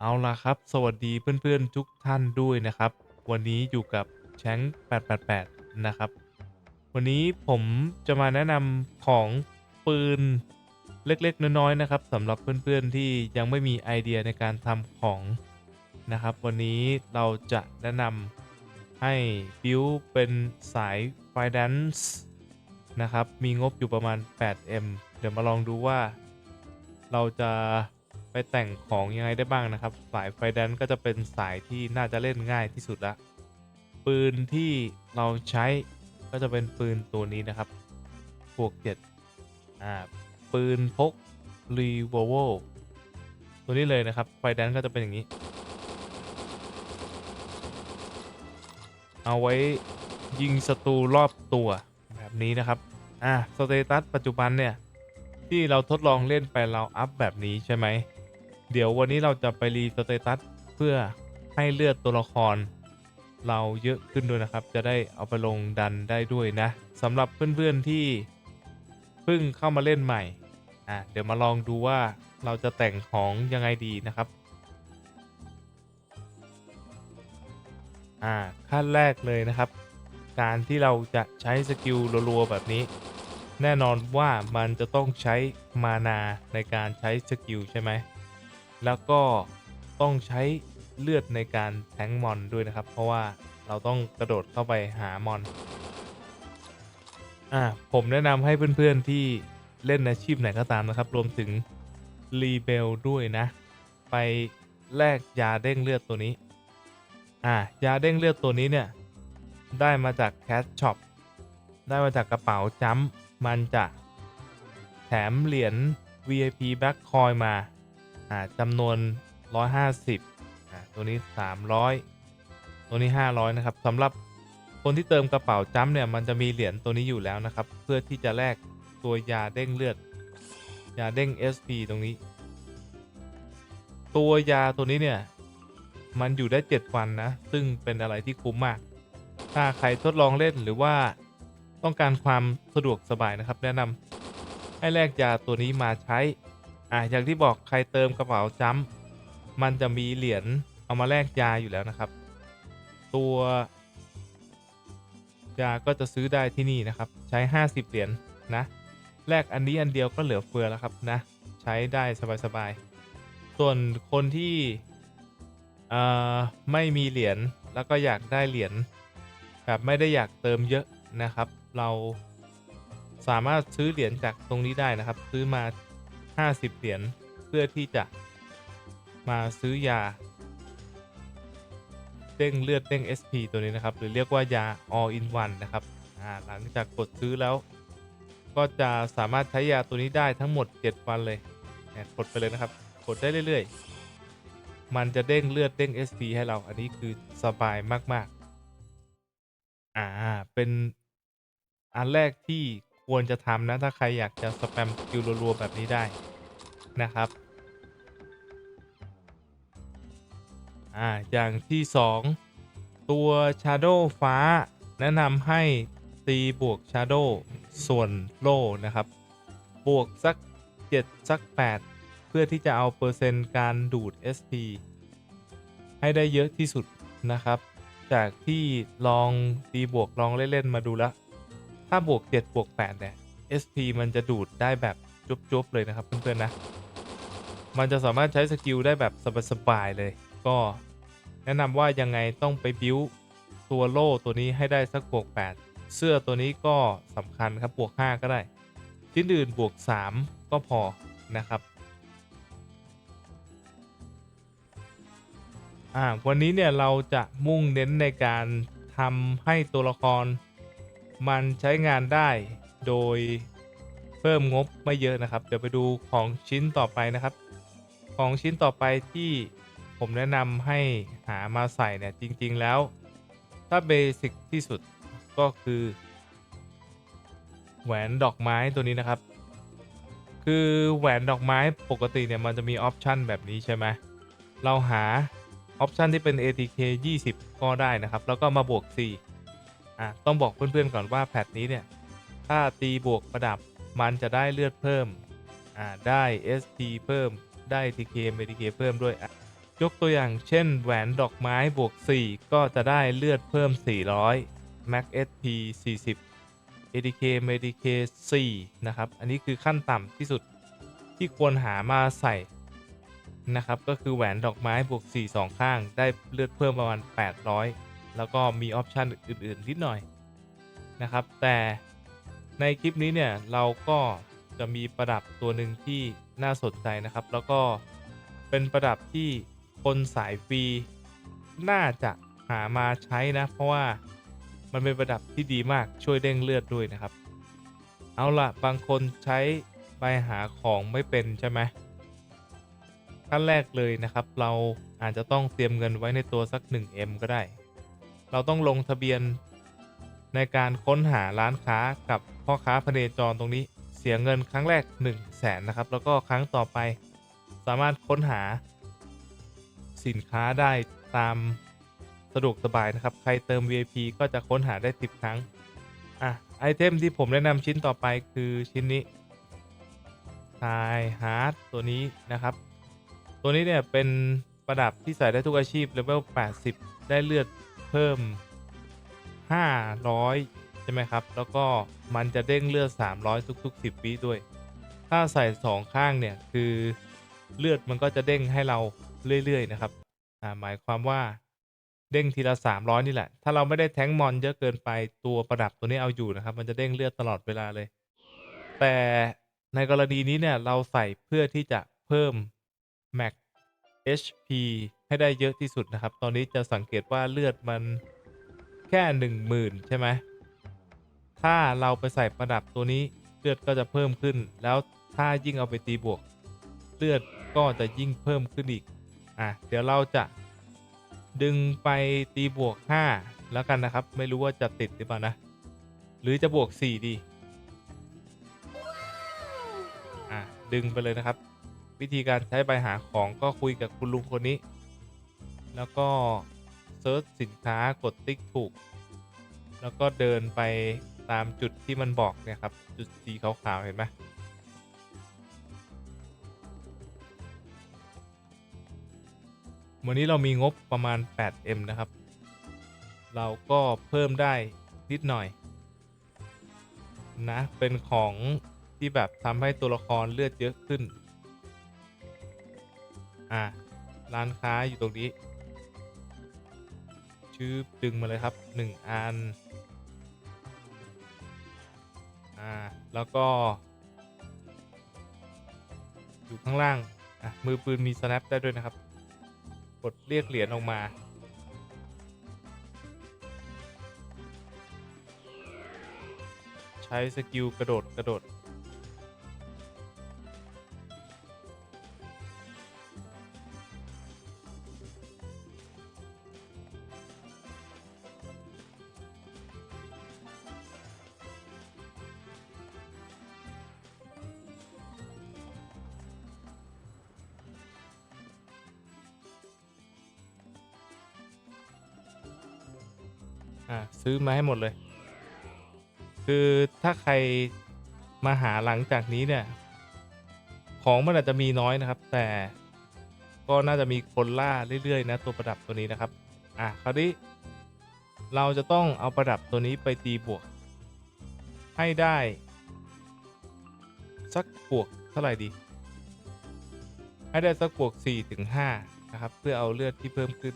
เอาล่ะครับ สวัสดีเพื่อนๆทุกท่านด้วยนะครับ วันนี้อยู่กับแชง888 นะครับ วันนี้ผมจะมาแนะนำของปืนเล็กๆ น้อยๆนะครับสำหรับเพื่อนๆที่ยังไม่มีไอเดียในการทำของนะครับ วันนี้เราจะแนะนำให้บิวเป็นสาย Finance นะครับ มีงบอยู่ประมาณ 8M เดี๋ยวมาลองดูว่าเราจะ ไปแต่งของยังไงได้บ้างนะครับ สายไฟแดนก็จะเป็นสายที่น่าจะเล่นง่ายที่สุดละปืนที่เราใช้ก็จะเป็นปืนตัวนี้นะครับพวกเจ็ดอ่าปืนพกรีโวโวตัวนี้เลยนะครับ ไฟแดนก็จะเป็นอย่างนี้ เอาไว้ยิงศัตรูรอบตัวแบบนี้นะครับ อ่าสเตตัสปัจจุบันเนี่ย ที่เราทดลองเล่นไปเราอัพแบบนี้ใช่ไหม เดี๋ยววันนี้เราจะไปรีสเตตัสเพื่อให้เลือดตัวละคร เราเยอะขึ้นด้วยนะครับ จะได้เอาไปลงดันได้ด้วยนะสำหรับเพื่อนๆที่เพิ่งเข้ามาเล่นใหม่อะเดี๋ยวมาลองดูว่าเราจะแต่งของยังไงดีนะครับอ่าขั้นแรกเลยนะครับ การที่เราจะใช้สกิลรัวๆแบบนี้ แน่นอนว่ามันจะต้องใช้มานาในการใช้สกิลใช่ไหม แล้วก็ต้องใช้เลือดในการแทงมอนด้วยนะครับ เพราะว่าเราต้องกระโดดเข้าไปหามอน อ่าผมแนะนำให้เพื่อนๆที่เล่นอาชีพไหนก็ตามนะครับ รวมถึงรีเบลด้วยนะ ไปแลกยาเด้งเลือดตัวนี้ อ่ายาเด้งเลือดตัวนี้เนี่ย ได้มาจากแคชช็อปได้มาจากกระเป๋าจัมมันจะแถมเหรียญ VIP Back Coin มา อ่าจำนวน 150อ่าตัวนี้ 300 ตัวนี้ 500 นะครับสำหรับคนที่เติมกระเป๋าจัมเนี่ยมันจะมีเหรียญตัวนี้อยู่แล้วนะครับ เพื่อที่จะแลกตัวยาเด้งเลือด ยาเด้ง SP ตรงนี้ ตัวยาตัวนี้เนี่ยมันอยู่ได้ 7 วัน นะ ซึ่งเป็นอะไรที่คุ้มมาก ถ้าใครทดลองเล่นหรือว่าต้องการความสะดวกสบายนะครับ แนะนำให้แลกยาตัวนี้มาใช้ อ่าอย่างที่บอกใครเติมกระเป๋าจัมมันจะมีเหรียญเอามาแลกยาอยู่แล้วนะครับ ตัวยาก็จะซื้อได้ที่นี่นะครับ ใช้ 50 เหรียญนะแลกอันนี้อันเดียวก็เหลือเฟือแล้วครับนะใช้ได้สบายๆส่วนคนที่ไม่มีเหรียญแล้วก็อยากได้เหรียญแบบไม่ได้อยากเติมเยอะนะครับ เราสามารถซื้อเหรียญจากตรงนี้ได้นะครับ ซื้อมา 50 เหรียญเพื่อที่จะมาซื้อยา เด้งเลือดเด้ง SP ตัวนี้นะครับ หรือเรียกว่ายา all in one นะครับหลังจากกดซื้อแล้ว ก็จะสามารถใช้ยาตัวนี้ได้ทั้งหมด 7 วันเลยเนี่ยกดไปเลยนะครับ กดได้เรื่อยๆ มันจะเด้งเลือดเด้ง SP ให้เรา อันนี้คือสบายมากๆ อ่า เป็นอันแรกที่ ควรจะทำนะ ถ้าใครอยากจะสแปมสกิลรัวๆแบบนี้ได้นะครับอ่าอย่างที่ 2 ตัว Shadow ฟ้า แนะนำให้ตีบวก Shadow ส่วนโล่นะครับ บวกสัก 7 สัก 8 เพื่อที่จะเอาเปอร์เซ็นต์การดูด SP ให้ได้เยอะที่สุดนะครับ จากที่ลองตีบวกลองเล่น ๆ มาดูแล้ว ถ้าบวก7บวก8เนี่ย SP มันจะดูดได้แบบจุบๆเลยนะครับเพื่อนๆนะ มันจะสามารถใช้สกิลได้แบบสบายๆเลย ก็แนะนำว่ายังไงต้องไปบิวตัวโล่ตัวนี้ให้ได้สักบวก 8 เสื้อตัวนี้ก็สำคัญครับบวก 5 ก็ได้ ชิ้นอื่นบวก 3 ก็พอนะครับอ่าวันนี้เนี่ยเราจะมุ่งเน้นในการทำให้ตัวละคร มันใช้งานได้โดยเพิ่มงบไม่เยอะนะครับ เดี๋ยวไปดูของชิ้นต่อไปนะครับ ของชิ้นต่อไปที่ผมแนะนำให้หามาใส่เนี่ยจริง ๆ แล้ว ถ้าเบสิกที่สุดก็คือ แหวนดอกไม้ตัวนี้นะครับ คือแหวนดอกไม้ปกติเนี่ยมันจะมีออปชันแบบนี้ใช่ไหมเราหาออปชันที่เป็น ATK 20 ก็ได้นะครับ แล้วก็มาบวก 4 อะต้องบอกเพื่อนๆก่อนว่าแพทนี้เนี่ย ถ้าตีบวกประดับมันจะได้เลือดเพิ่มอ่าได้ SP เพิ่มได้ TK MTK เพิ่มด้วยยกตัวอย่างเช่น แหวนดอกไม้บวก 4 ก็จะได้เลือดเพิ่ม 400 Max SP 40 ADK MEDK 4นะครับ อันนี้คือขั้นต่ำที่สุดที่ควรหามาใส่นะครับ ก็คือแหวนดอกไม้บวก 4 2 ข้างได้เลือดเพิ่มประมาณ 800 แล้วก็มีออปชันอื่น ๆ นิดหน่อยนะครับ แต่ในคลิปนี้เนี่ยเราก็จะมีประดับตัวหนึ่งที่น่าสนใจนะครับ แล้วก็เป็นประดับที่คนสายฟรีน่าจะหามาใช้นะ เพราะว่ามันเป็นประดับที่ดีมากช่วยเด้งเลือดด้วยนะครับ เอาละบางคนใช้ใบหาของไม่เป็นใช่ไหมขั้นแรกเลยนะครับ เราอาจจะต้องเตรียมเงินไว้ในตัวสัก 1M ก็ได้ เราต้องลงทะเบียนในการค้นหาร้านค้ากับพ่อค้าพเนจรตรงนี้เสียเงินครั้งแรก 1 0 0 0 0แสนนะครับ แล้วก็ครั้งต่อไปสามารถค้นหาสินค้าได้ตามสะดวกสบายนะครับ ใครเติม VIP ก็จะค้นหาได้ 10 ครั้ง อะ ไอเทมที่ผมแนะนำชิ้นต่อไปคือชิ้นนี้ทายฮาร์ดตัวนี้นะครับ ตัวนี้เนี่ยเป็นประดับที่ใส่ได้ทุกอาชีพเลเวล80 ได้เลือด พิ่ม 500 ใช่ไหมครับ แล้วก็มันจะเด้งเลือด 300 ทุก ๆ 10 วิด้วย ถ้าใส่ 2 ข้าง เนี่ย คือเลือดมันก็จะเด้งให้เราเรื่อย ๆ นะครับ อ่า หมายความว่าเด้งทีละ 300 นี่แหละ ถ้าเราไม่ได้แท้งมอนเยอะเกินไปตัวประดับตัวนี้เอาอยู่นะครับ มันจะเด้งเลือดตลอดเวลาเลย แต่ในกรณีนี้เนี่ยเราใส่เพื่อที่จะเพิ่ม Max HP ให้ได้เยอะที่สุดนะครับ ตอนนี้จะสังเกตว่าเลือดมันแค่ 10,000 ใช่ไหม ถ้าเราไปใส่ประดับตัวนี้เลือดก็จะเพิ่มขึ้น แล้วถ้ายิ่งเอาไปตีบวก เลือดก็จะยิ่งเพิ่มขึ้นอีก อะ เดี๋ยวเราจะดึงไปตีบวก 5 แล้วกันนะครับ ไม่รู้ว่าจะติดหรือเปล่านะ หรือจะบวก 4 ดี อะ ดึงไปเลยนะครับ วิธีการใช้ใบหาของก็คุยกับคุณลุงคนนี้ แล้วก็เซิร์ชสินค้ากดติ๊กถูก แล้วก็เดินไปตามจุดที่มันบอกเนี่ยครับ จุดสีขาวๆเห็นไหมวันนี้เรามีงบประมาณ 8M นะครับ เราก็เพิ่มได้นิดหน่อย นะ เป็นของที่แบบทำให้ตัวละครเลือดเยอะขึ้น อะร้านค้าอยู่ตรงนี้ชื่อดึงมาเลยครับ1อัน อ่า แล้วก็ อยู่ข้างล่าง อะ มือปืนมี snap ได้ด้วยนะครับ กดเรียกเหรียญออกมา ใช้สกิลกระโดดกระโดด อะซื้อมาให้หมดเลย คือถ้าใครมาหาหลังจากนี้เนี่ย ของมันอาจจะมีน้อยนะครับ แต่ก็น่าจะมีคนล่าเรื่อยๆ นะ ตัวประดับตัวนี้นะครับ อะคราวนี้ เราจะต้องเอาประดับตัวนี้ไปตีบวก ให้ได้ สักบวกเท่าไหร่ดี ให้ได้สักบวก4ถึง5นะครับ เพื่อเอาเลือดที่เพิ่มขึ้น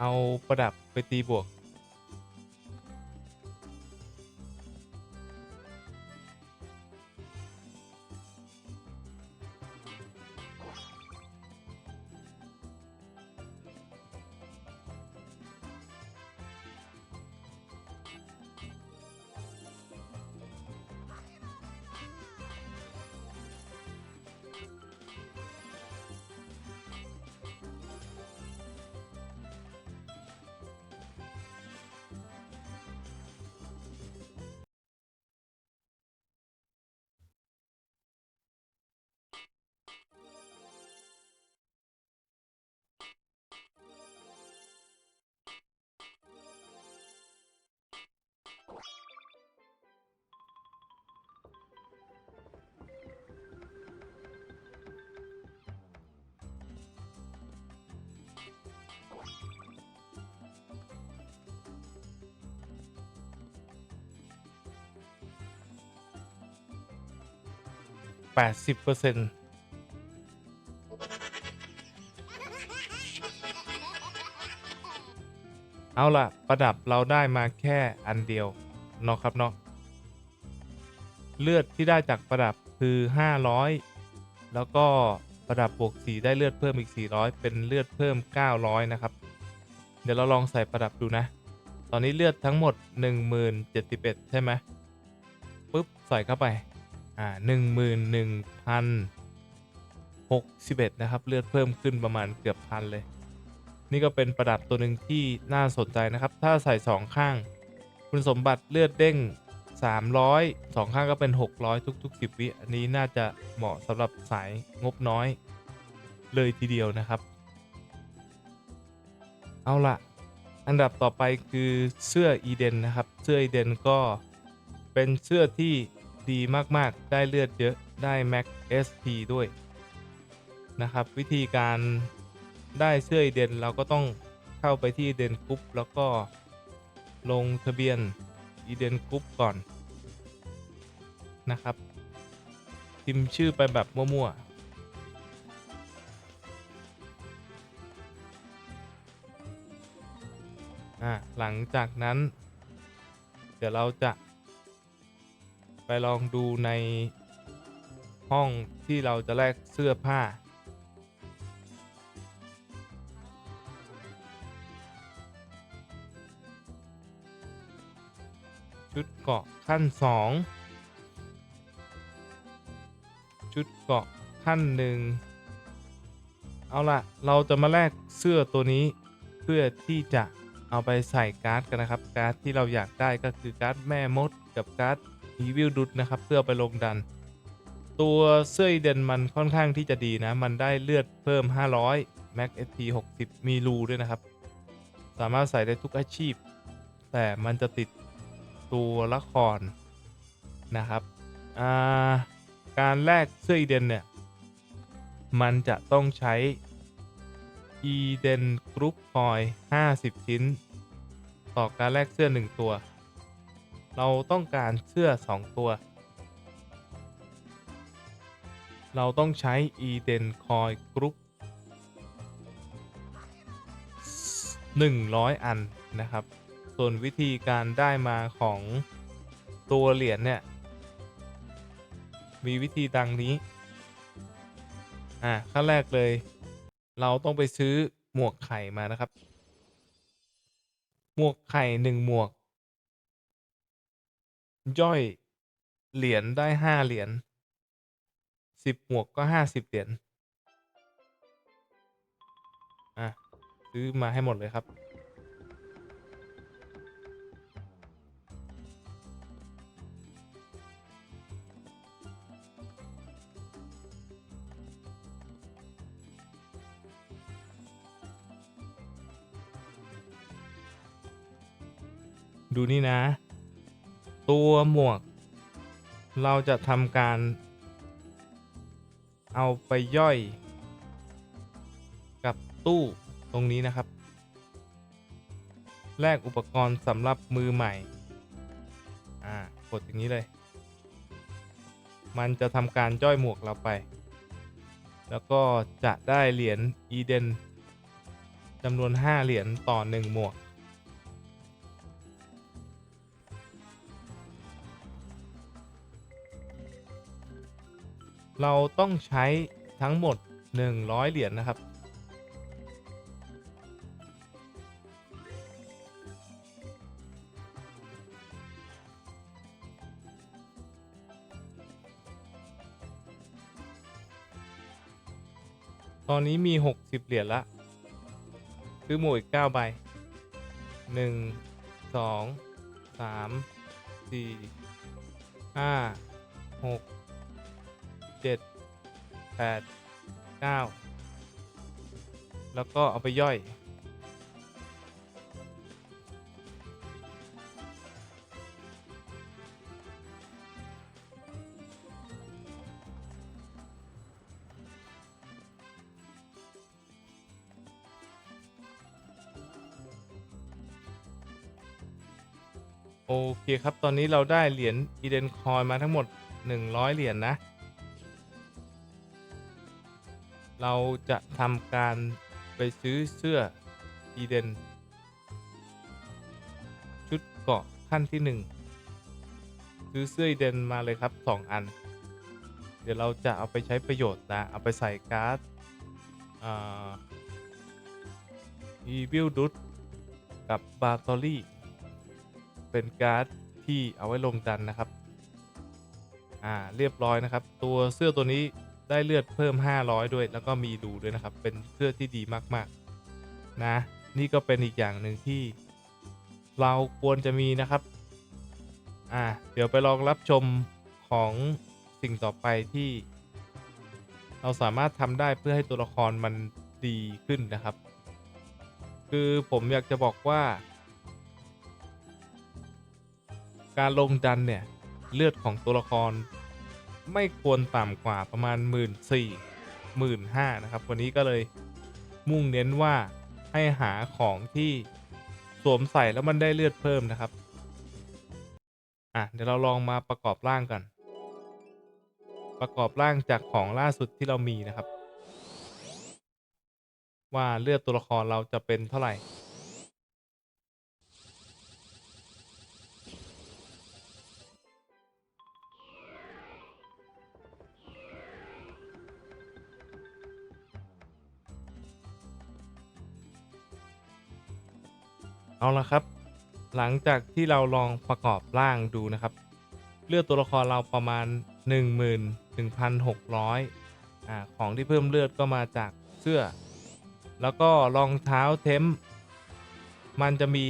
เอาประดับไปตีบวก 80%เอาล่ะ ประดับเราได้มาแค่อันเดียวเนาะครับเนาะเลือดที่ได้จากประดับคือ 500 แล้วก็ประดับบวกสีได้เลือดเพิ่มอีก 400 เป็นเลือดเพิ่ม 900 นะครับ เดี๋ยวเราลองใส่ประดับดูนะ ตอนนี้เลือดทั้งหมด 1071 ใช่ไหมปุ๊บ ใส่เข้าไป อ่า11,061นะครับ เลือดเพิ่มขึ้นประมาณเกือบพันเลย นี่ก็เป็นประดับตัวหนึ่งที่น่าสนใจนะครับ ถ้าใส่สองข้าง คุณสมบัติเลือดเด้ง300สองข้างก็เป็น600ทุกๆ10วิอันนี้น่าจะเหมาะสำหรับสายงบน้อยเลยทีเดียวนะครับ เอาละอันดับต่อไปคือเสื้ออีเดนนะครับ เสื้ออีเดนก็เป็นเสื้อที่ ดีมากๆ ได้เลือดเยอะได้แม็ก SP ด้วยนะครับ วิธีการได้เสื้อเดนเราก็ต้องเข้าไปที่เดนกรุ๊ปแล้วก็ลงทะเบียนอีเดนกรุ๊ปก่อนนะครับ พิมพ์ชื่อไปแบบมั่วๆหลังจากนั้น เดี๋ยวเราจะ ไปลองดูในห้องที่เราจะแลกเสื้อผ้า ชุดเกาะขั้น 2 ชุดเกาะขั้นหนึ่งเอาละเราจะมาแลกเสื้อตัวนี้เพื่อที่จะเอาไปใส่การ์ดกันนะครับ การ์ดที่เราอยากได้ก็คือการ์ดแม่มดกับการ์ด อีวิลดุดนะครับ เพื่อไปลงดัน ตัวเสื้ออีเดนมันค่อนข้างที่จะดีนะ มันได้เลือดเพิ่ม 500 Max SP 60 มีรูด้วยนะครับ สามารถใส่ได้ทุกอาชีพ แต่มันจะติดตัวละครนะครับาการแลกเสื้ออีเดนเนี่ย มันจะต้องใช้อีเดนกรุ๊ปคอย 50 ชิ้น ต่อการแลกเสื้อ 1 ตัว เราต้องการเสื้อ 2 ตัว เราต้องใช้อีเดนคอยกรุ๊ป100 อัน นะครับ ส่วนวิธีการได้มาของตัวเหรียญเนี่ย มีวิธีดังนี้ อ่าขั้นแรกเลย เราต้องไปซื้อหมวกไข่มานะครับ หมวกไข่หนึ่งหมวก ย่อยเหรียญได้ห้าเหรียญสิบหมวกก็ห้าสิบเหรียญอะ ซื้อมาให้หมดเลยครับดูนี่นะ ตัวหมวก เราจะทำการ เอาไปย่อย กับตู้ตรงนี้นะครับ แลกอุปกรณ์สำหรับมือใหม่ อ่า กดอย่างนี้เลย มันจะทำการย่อยหมวกเราไป แล้วก็จะได้เหรียญอีเดนจำนวน 5 เหรียญต่อ 1 หมวก เราต้องใช้ทั้งหมด 100 เหรียญนะครับ ตอนนี้มี 60 เหรียญละ ซื้อหมวกอีก9ใบ 1 2 3 4 5 6 เจ็ดแปดเก้าแล้วก็เอาไปย่อยโอเคครับ ตอนนี้เราได้เหรียญอีเดนคอยมาทั้งหมด 100 เหรียญนะ เราจะทำการไปซื้อเสื้ออีเดนชุดเกาะขั้นที่หนึ่งซื้อเสื้ออีเดนมาเลยครับสองอัน เดี๋ยวเราจะเอาไปใช้ประโยชน์นะ เอาไปใส่การ์ดอีวิลดุตกับบาตอรี่ เป็นการ์ดที่เอาไว้ลงดันนะครับ อ่า เรียบร้อยนะครับ ตัวเสื้อตัวนี้ ได้เลือดเพิ่ม 500 ด้วย แล้วก็มีรูด้วยนะครับ เป็นเสื้อที่ดีมากๆ นะ นี่ก็เป็นอีกอย่างหนึ่งที่ เราควรจะมีนะครับ อ่า เดี๋ยวไปลองรับชมของสิ่งต่อไปที่ เราสามารถทำได้เพื่อให้ตัวละครมันดีขึ้นนะครับ คือผมอยากจะบอกว่า การลงดันเนี่ย เลือดของตัวละคร ไม่ควรต่ำกว่าประมาณ 1 4 0 0 0 1 5 0 0นะครับ วันนี้ก็เลยมุ่งเน้นว่าให้หาของที่สวมใส่แล้วมันได้เลือดเพิ่มนะครับ อะ เดี๋ยวเราลองมาประกอบร่างกัน ประกอบร่างจากของล่าสุดที่เรามีนะครับ ว่าเลือดตัวละครเราจะเป็นเท่าไหร่ เอาละครับ หลังจากที่เราลองประกอบร่างดูนะครับ เลือดตัวละครเราประมาณ 11,600อ่าของที่เพิ่มเลือดก็มาจากเสื้อ แล้วก็รองเท้าเทมป์มันจะมี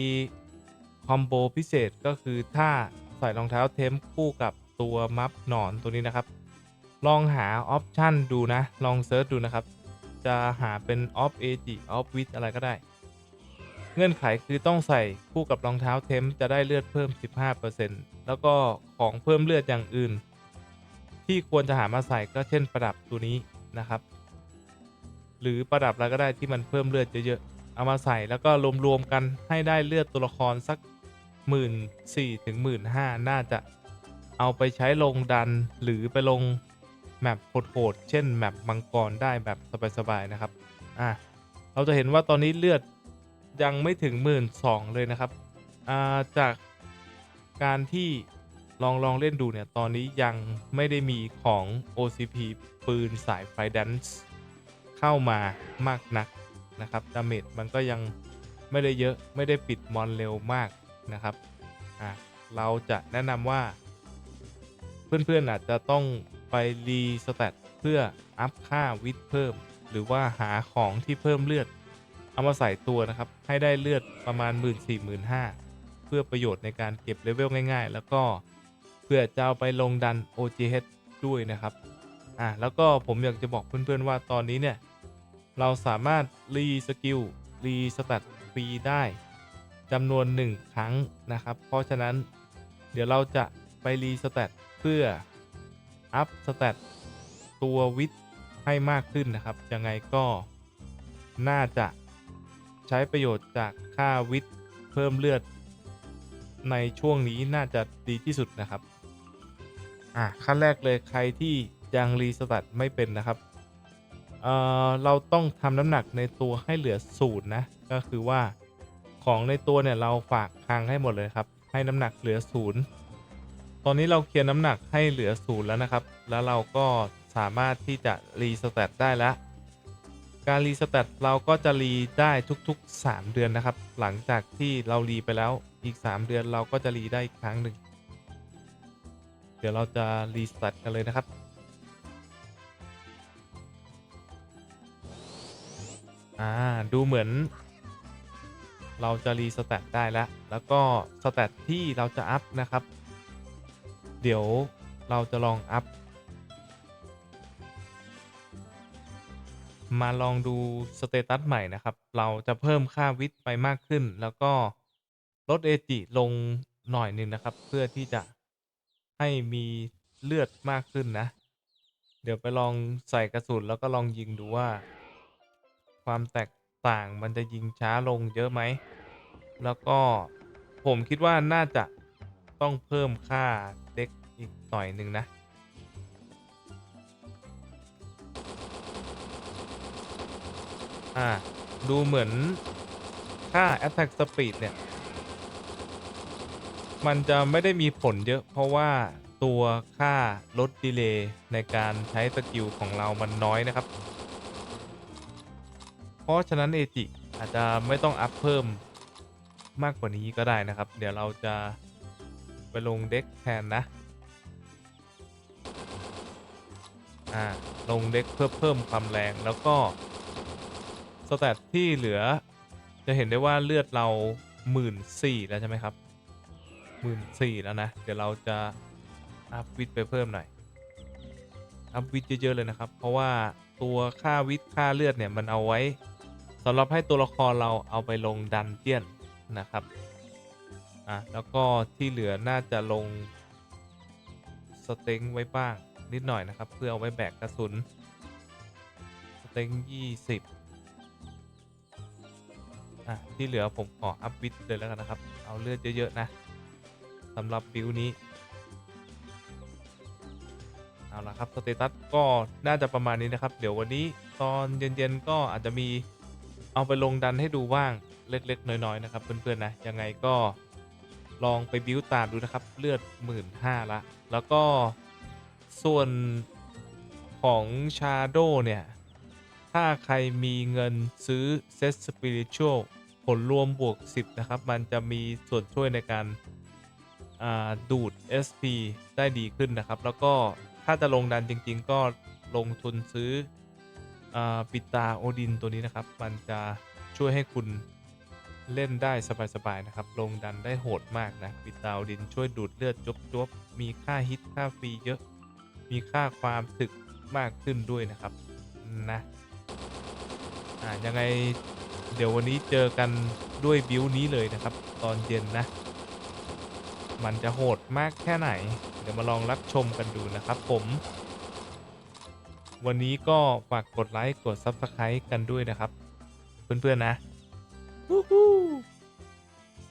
คอมโบพิเศษก็คือถ้าใส่รองเท้าเทมป์คู่กับตัวมัฟหนอนตัวนี้นะครับ ลองหาออปชันดูนะ ลองเซิร์ชดูนะครับ จะหาเป็นออฟเอจิออฟวิทอะไรก็ได้ เงื่อนไขคือต้องใส่คู่กับรองเท้าเทมจะได้เลือดเพิ่ม 15%แล้วก็ของเพิ่มเลือดอย่างอื่น ที่ควรจะหามาใส่ก็เช่นประดับตัวนี้นะครับ หรือประดับอะไรก็ได้ที่มันเพิ่มเลือดเยอะๆเอามาใส่แล้วก็รวมๆกันให้ได้เลือดตัวละครสักหมื่นสี่ถึงหมื่นห้าน่าจะเอาไปใช้ลงดันหรือไปลงแมปโหดๆเช่นแมปมังกรได้แบบสบายๆนะครับอะเราจะเห็นว่าตอนนี้เลือด ยังไม่ถึงหมื่นสองเลยนะครับาจากการที่ลองลองเล่นดูเนี่ย ตอนนี้ยังไม่ได้มีของ OCP ปืนสายไฟแดนซ์เข้ามามากนักนะครับดาเมจมันก็ยังไม่ได้เยอะไม่ได้ปิดมอนเร็วมากนะครับอะเราจะแนะนำว่า เพื่อนๆอาจจะต้องไปรีสเตตเพื่ออัพค่าวิทเพิ่ม หรือว่าหาของที่เพิ่มเลือด เอามาใส่ตัวนะครับ ให้ได้เลือดประมาณ 1 4 0 0 0 1 5 0เพื่อประโยชน์ในการเก็บเลเวลง่ายๆ แล้วก็เพื่อจะเอาไปลงดัน OGH ด้วยนะครับอะแล้วก็ผมอยากจะบอกเพื่อนๆว่าตอนนี้เนี่ย เราสามารถรีสกิลรีสแตทฟรีได้จำนวน 1 ครั้งนะครับ เพราะฉะนั้นเดี๋ยวเราจะไปรีสแตทเพื่อ อัพสแตทตัววิทให้มากขึ้นนะครับ ยังไงก็น่าจะ ใช้ประโยชน์จากค่าวิทเพิ่มเลือด ในช่วงนี้น่าจะดีที่สุดนะครับ อะขั้นแรกเลยใครที่ยังรีสแตทไม่เป็นนะครับ เอ่อ เราต้องทำน้ำหนักในตัวให้เหลือศูนย์นะ ก็คือว่าของในตัวเนี่ยเราฝากคลังให้หมดเลยครับ ให้น้ำหนักเหลือศูนย์ตอนนี้เราเคลียร์น้ำหนักให้เหลือศูนย์แล้วนะครับ แล้วเราก็สามารถที่จะรีสแตทได้แล้ว การรีสแตทเราก็จะรีได้ทุกๆ 3 เดือนนะครับ หลังจากที่เรารีไปแล้วอีก 3 เดือนเราก็จะรีได้อีกครั้งหนึ่ง เดี๋ยวเราจะรีสแตทกันเลยนะครับ อ่า ดูเหมือน เราจะรีสแตทได้แล้ว แล้วก็สแตทที่เราจะอัพนะครับ เดี๋ยวเราจะลองอัพ มาลองดูสเตตัสใหม่นะครับ เราจะเพิ่มค่าวิทย์ไปมากขึ้น แล้วก็ลดเอจิลงหน่อยหนึ่งนะครับ เพื่อที่จะให้มีเลือดมากขึ้นนะ เดี๋ยวไปลองใส่กระสุนแล้วก็ลองยิงดูว่า ความแตกต่างมันจะยิงช้าลงเยอะไหม แล้วก็ผมคิดว่าน่าจะต้องเพิ่มค่าเด็กอีกหน่อยหนึ่งนะ อ่า ดูเหมือนค่า attack speed เนี่ย มันจะไม่ได้มีผลเยอะ เพราะว่าตัวค่าลดดีเลย์ในการใช้สกิลของเรามันน้อยนะครับ เพราะฉะนั้นเอจิอาจจะไม่ต้องอัพเพิ่มมากกว่านี้ก็ได้นะครับ เดี๋ยวเราจะไปลงเด็กแทนนะ อ่า ลงเด็กเพื่อเพิ่มความแรงแล้วก็ สแตทที่เหลือ จะเห็นได้ว่าเลือดเราหมื่นสี่แล้วใช่ไหมครับหมื่นสี่แล้วนะ เดี๋ยวเราจะอัพวิทไปเพิ่มหน่อยอัพวิทเยอะๆเลยนะครับ เพราะว่าตัวค่าวิทค่าเลือดเนี่ยมันเอาไว้สำหรับให้ตัวละครเราเอาไปลงดันเจียนนะครับอะแล้วก็ที่เหลือน่าจะลงสเต็งไว้บ้างนิดหน่อยนะครับ เพื่อเอาไว้แบกกระสุนสเต็งยี่สิบ อะที่เหลือผมขออัพวิทเลยแล้วกันนะครับ เอาเลือดเยอะ ๆ นะสำหรับบิวนี้ เอาละครับสเตตัสก็น่าจะประมาณนี้นะครับ เดี๋ยววันนี้ตอนเย็นๆก็อาจจะมีเอาไปลงดันให้ดูบ้างเล็ก ๆ น้อย ๆ นะครับ เพื่อน ๆ นะ ยังไงก็ลองไปบิวตามดูนะครับ เลือด1 5ื่นละ แล้วก็ส่วนของชาโดเนี่ย ถ้าใครมีเงินซื้อเซตสปิริตชัลผลรวมบวก 10 นะครับ มันจะมีส่วนช่วยในการาดูด SP ได้ดีขึ้นนะครับ แล้วก็ถ้าจะลงดันจริง ๆ ก็ลงทุนซื้ออปิตาโอดินตัวนี้นะครับ มันจะช่วยให้คุณเล่นได้สบายๆนะครับ ลงดันได้โหดมากนะ ปิตาโอดินช่วยดูดเลือดจบๆมีค่าฮิตค่าฟรีเยอะ มีค่าความถึกมากขึ้นด้วยนะครับนะ อ่ายังไงเดี๋ยววันนี้เจอกันด้วยบิวนี้เลยนะครับ ตอนเย็นนะ มันจะโหดมากแค่ไหน เดี๋ยวมาลองรับชมกันดูนะครับผม วันนี้ก็ฝากกดไลค์กด Subscribe กันด้วยนะครับ เพื่อนๆนะ Woohoo!